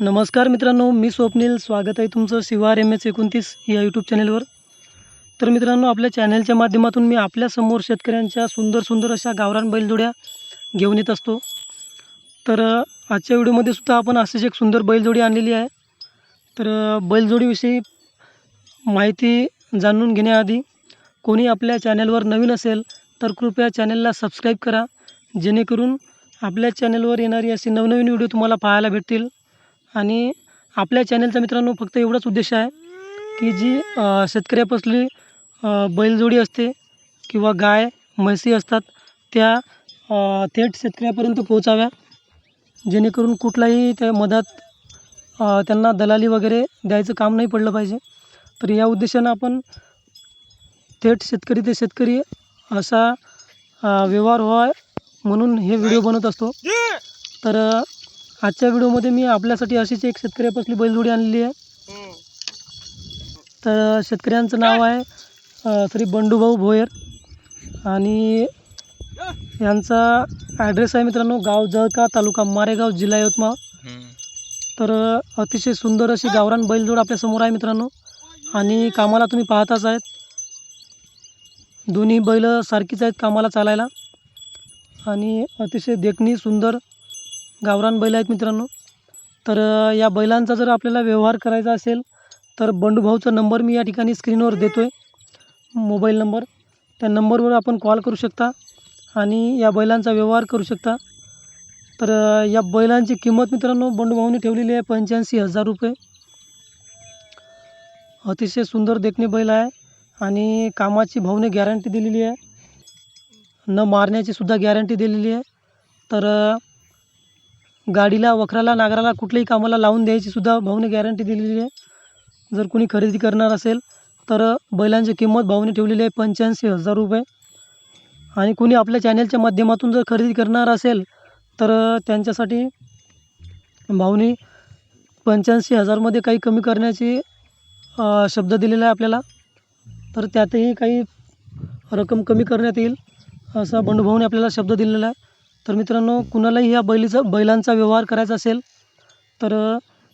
नमस्कार मित्रांनो मी स्वप्नील. स्वागत आहे तुमचं शिवार एम एस एकोणतीस या यूट्यूब चॅनेलवर तर मित्रांनो आपल्या चॅनलच्या माध्यमातून मी आपल्यासमोर शेतकऱ्यांच्या सुंदर सुंदर अशा गावरान बैलजोड्या घेऊन येत असतो. तर आजच्या व्हिडिओमध्ये सुद्धा आपण अशीच एक सुंदर बैलजोडी आणलेली आहे. तर बैलजोडीविषयी माहिती जाणून घेण्याआधी कोणी आपल्या चॅनलवर नवीन असेल तर कृपया चॅनलला सबस्क्राईब करा. जेणेकरून आपल्या चॅनलवर येणारी अशी नवनवीन व्हिडिओ तुम्हाला पाहायला भेटतील. आणि आपल्या चॅनलचा मित्रांनो फक्त एवढाच उद्देश आहे की जी शेतकऱ्यापासली बैलजोडी असते किंवा गाय म्हशी असतात त्या थेट शेतकऱ्यापर्यंत पोहोचाव्या. जेणेकरून कुठलाही त्या मधात त्यांना दलाली वगैरे द्यायचं काम नाही पडलं पाहिजे. तर या उद्देशानं आपण थेट शेतकरी ते शेतकरी असा व्यवहार व्हावा म्हणून हे व्हिडिओ बनवत असतो. तर आजच्या व्हिडिओमध्ये मी आपल्यासाठी अशीच एक शेतकऱ्यापासली बैलजोडी आणलेली आहे. तर शेतकऱ्यांचं नाव आहे श्री बंडूभाऊ भोयर. आणि यांचा ॲड्रेस आहे मित्रांनो गाव जळका तालुका मारेगाव जिल्हा यवतमाळ. तर अतिशय सुंदर अशी गावरान बैलजोड आपल्यासमोर आहे मित्रांनो. आणि कामाला तुम्ही पाहताच आहेत. दोन्ही बैल सारखीच आहेत कामाला चालायला. आणि अतिशय देखणी सुंदर गावरान बैल आहेत मित्रांनो. तर या बैलांचा जर आपल्याला व्यवहार करायचा असेल तर बंडूभाऊचा नंबर मी या ठिकाणी स्क्रीनवर देतो आहे मोबाईल नंबर. त्या नंबरवर आपण कॉल करू शकता आणि या बैलांचा व्यवहार करू शकता. तर या बैलांची किंमत मित्रांनो बंडूभाऊने ठेवलेली आहे पंच्याऐंशी हजार रुपये. अतिशय सुंदर देखणे बैल आहे आणि कामाची भाऊने गॅरंटी दिलेली आहे. न मारण्याची सुद्धा गॅरंटी दिलेली आहे. तर गाडीला वखराला नागराला कुठल्याही कामाला लावून द्यायचीसुद्धा भाऊने गॅरंटी दिलेली आहे. जर कोणी खरेदी करणार असेल तर बैलांची किंमत भाऊने ठेवलेली आहे पंच्याऐंशी हजार रुपये. आणि कोणी आपल्या चॅनलच्या माध्यमातून जर खरेदी करणार असेल तर त्यांच्यासाठी भाऊनी पंच्याऐंशी हजारमध्ये काही कमी करण्याची शब्द दिलेला आहे आपल्याला. तर त्यातही काही रक्कम कमी करण्यात येईल असा बंडूभाऊने आपल्याला शब्द दिलेला आहे. तर मित्रांनो कुणालाही या बैलीचा बैलांचा व्यवहार करायचा असेल तर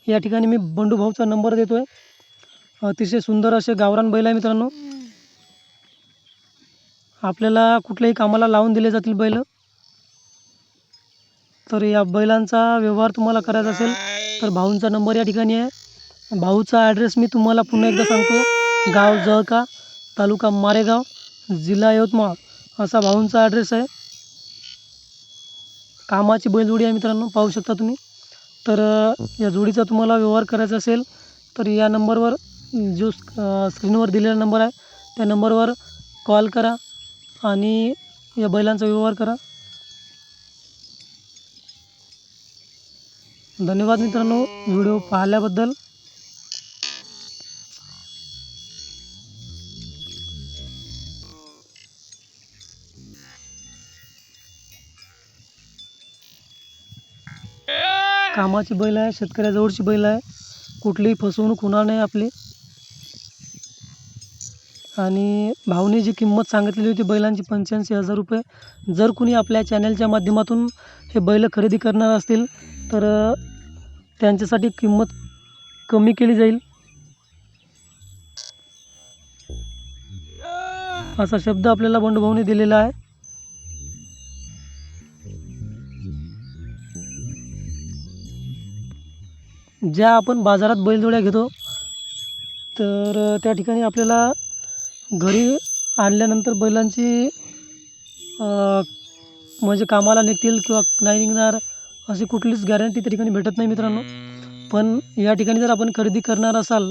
या ठिकाणी मी बंडूभाऊचा नंबर देतो आहे अतिशय सुंदर असे गावरान बैल आहे मित्रांनो. आपल्याला कुठल्याही कामाला लावून दिले जातील बैल. तर या बैलांचा व्यवहार तुम्हाला करायचा असेल तर भाऊंचा नंबर या ठिकाणी आहे. भाऊचा ॲड्रेस मी तुम्हाला पुन्हा एकदा सांगतो. गाव जळका तालुका मारेगाव जिल्हा यवतमाळ असा भाऊंचा ॲड्रेस आहे. कामाची बैलजोडी आहे मित्रांनो पाहू शकता तुम्ही. तर या जोडीचा तुम्हाला व्यवहार करायचा असेल तर या नंबरवर जो स्क्रीनवर दिलेला नंबर आहे त्या नंबरवर कॉल करा आणि या बैलांचा व्यवहार करा. धन्यवाद मित्रांनो व्हिडिओ पाहिल्याबद्दल. कामाची बैल आहे शेतकऱ्याजवळची बैल आहे. कुठलीही फसवणूक होणार नाही आपली. आणि भाऊने जी किंमत सांगितलेली होती बैलांची पंच्याऐंशी हजार रुपये. जर कुणी आपल्या चॅनलच्या माध्यमातून हे बैल खरेदी करणार असतील तर त्यांच्यासाठी किंमत कमी केली जाईल. असा शब्द आपल्याला बंडूभाऊने दिलेला आहे. ज्या आपण बाजारात बैलजोड्या घेतो तर त्या ठिकाणी आपल्याला घरी आणल्यानंतर बैलांची म्हणजे कामाला निघतील किंवा नाही निघणार अशी कुठलीच गॅरंटी त्या ठिकाणी भेटत नाही मित्रांनो. पण या ठिकाणी जर आपण खरेदी करणार असाल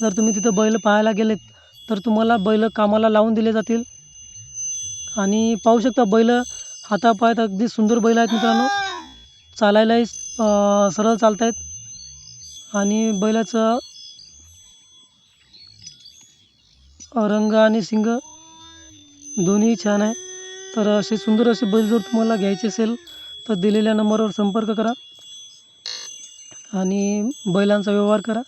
जर तुम्ही तिथं बैल पाहायला गेलेत तर तुम्हाला बैल कामाला लावून दिले जातील. आणि पाहू शकता बैल हातापायात अगदी सुंदर बैल आहेत मित्रांनो. चालायलाही सरळ चालत आहेत आणि बैलाचं रंग आणि शिंग दोन्ही छान आहे. तर असे सुंदर असे बैल जर तुम्हाला घ्यायचे असेल तर दिलेल्या नंबरवर संपर्क करा आणि बैलांचा व्यवहार करा.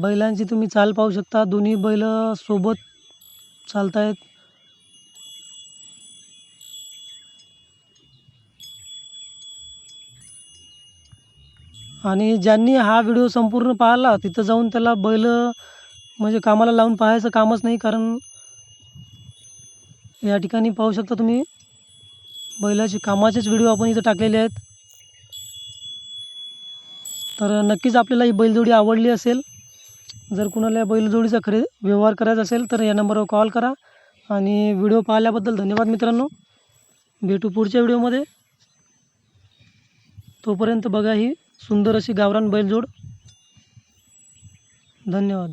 बैलांची तुम्ही चाल पाहू शकता. दोन्ही बैल सोबत चालतायत. आणि ज्यांनी हा व्हिडिओ संपूर्ण पाहिला तिथं जाऊन त्याला बैल म्हणजे कामाला लावून पाहायचं कामच नाही कारण या ठिकाणी पाहू शकता तुम्ही बैलाचे कामाचेच व्हिडिओ आपण इथं टाकलेले आहेत. तर नक्कीच आपल्याला ही बैलजोडी आवडली असेल. जर कुणाला बैलजोडीचा खरे व्यवहार करायचा असेल तर या नंबरवर कॉल करा. आणि व्हिडिओ पाहिल्याबद्दल धन्यवाद मित्रांनो. भेटू पुढच्या व्हिडिओमध्ये. तोपर्यंत बघा ही सुंदर अशी गावरान बैलजोड. धन्यवाद.